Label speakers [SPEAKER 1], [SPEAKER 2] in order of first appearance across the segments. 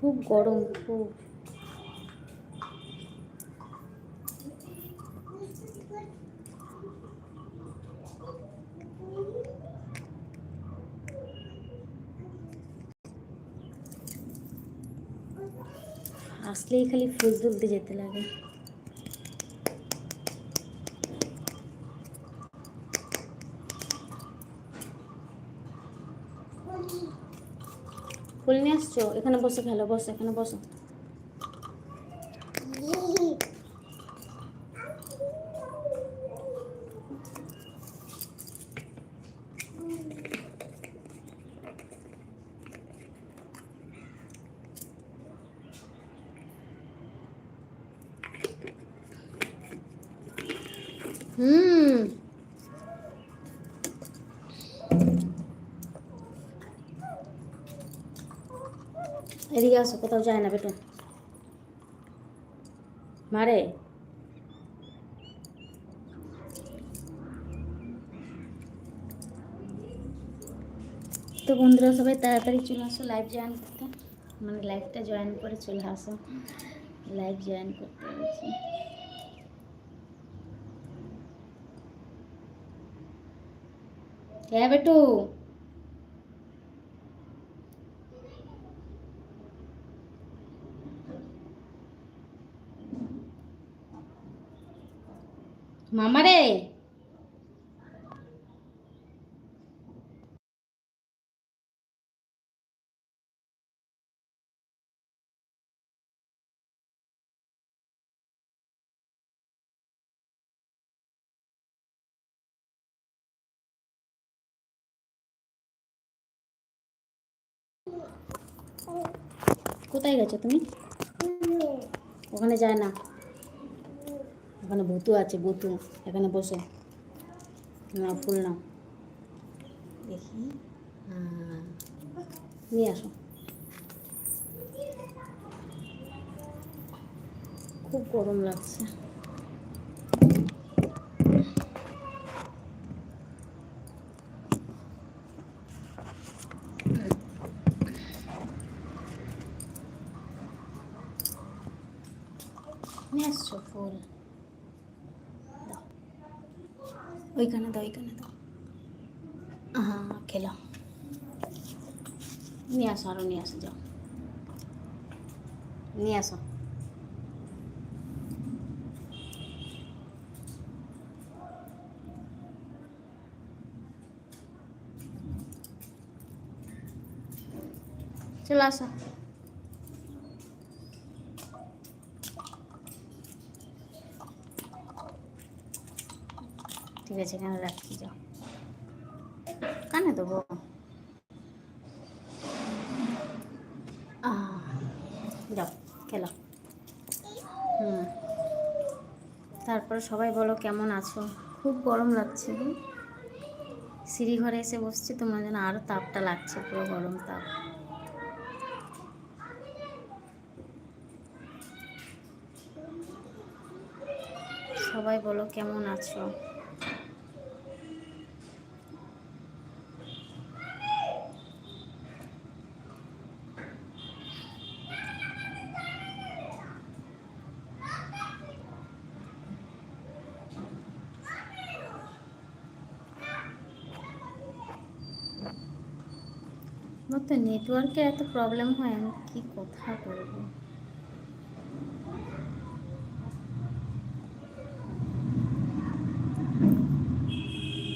[SPEAKER 1] খুব গরম খুব। আসলেই খালি ফুল তুলতে যেতে লাগে। ফুল নিয়ে আসছো? এখানে বসে খেলো বসো এখানে বসো। হুম। এদিকে আসো কোথাও যায় না বেটো মারে তো বন্ধুরা সবাই তাড়াতাড়ি চলে আসো লাইভ জয়েন করতে মানে লাইভটা জয়েন করে চলে আসো লাইভ জয়েন করতে বলছি হ্যাঁ বেটু মামা রে কোথায় গেছো তুমি? ওখানে যায় না। ওখানে ভুতু আছে, ভুতু। এখানে বসে। না, ফুল নাও। দেখি। নিয়ে আসো। খুব গরম লাগছে। নিয়ে আসছো ফুল দাও। ওইখানে দাও ওইখানে দাও হ্যাঁ খেলাম নিয়ে আসো আরও নিয়ে আসো যাও নিয়ে আসো চলে আসো ঠিক আছে, এখানে রাখছি, যাও। কানে দেবো? যাও, খেলো। হুম। তারপরে সবাই বলো কেমন আছো? খুব গরম লাগছে সিঁড়ি ঘরে এসে বসছি, তোমার যেন আরও তাপটা লাগছে, পুরো গরম তাপ। সবাই বলো কেমন আছো? আমার তো নেটওয়ার্কের এত প্রবলেম হয়, আমি কি কথা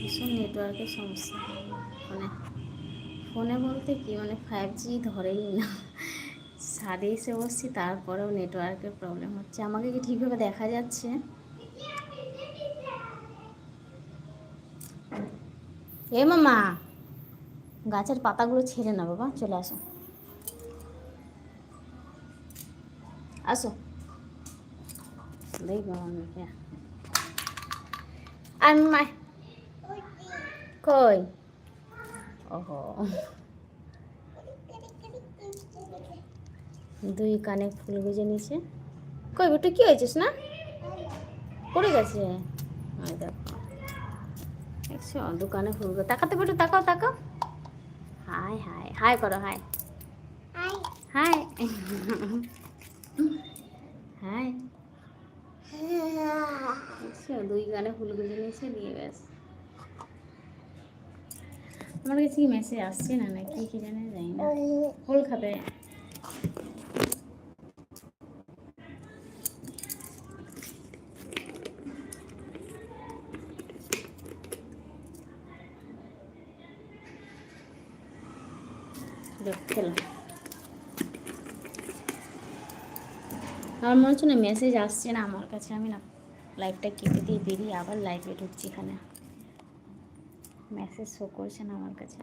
[SPEAKER 1] ভীষণ নেটওয়ার্কের সমস্যা। ফোনে ফোনে বলতে কি মানে ফাইভ জি ধরেই না। সাদে এসে বসছি, তারপরেও নেটওয়ার্কের প্রবলেম হচ্ছে। আমাকে কি ঠিকভাবে দেখা যাচ্ছে? এ মামা! গাছের পাতাগুলো ছেড়ে না বাবা। চলে আসো। আসো। মাই কই? ওহো। দুই কানে ফুল গুজে নিছে। কই বেটু, কি হয়েছিস না? পড়ে গেছে। দেখো। দেখছ? দোকানে ফুল তাকাতে বেটু, তাকাও তাকাও। হাই হাই হাই করো হাই হাই হাই দুই গানে ফুল গুজে নিয়েছে দিয়ে ব্যাস আমার কাছে কি মেসেজ আসছে না না কি কি জানে জানি না। ফুল খাবে। খেলাম আমার মনে হচ্ছে না মেসেজ আসছে না আমার কাছে। আমি না লাইভটা কেটে দিয়ে বেরিয়ে আবার লাইভে ঢুকছি এখানে। মেসেজ শো করছে না আমার কাছে।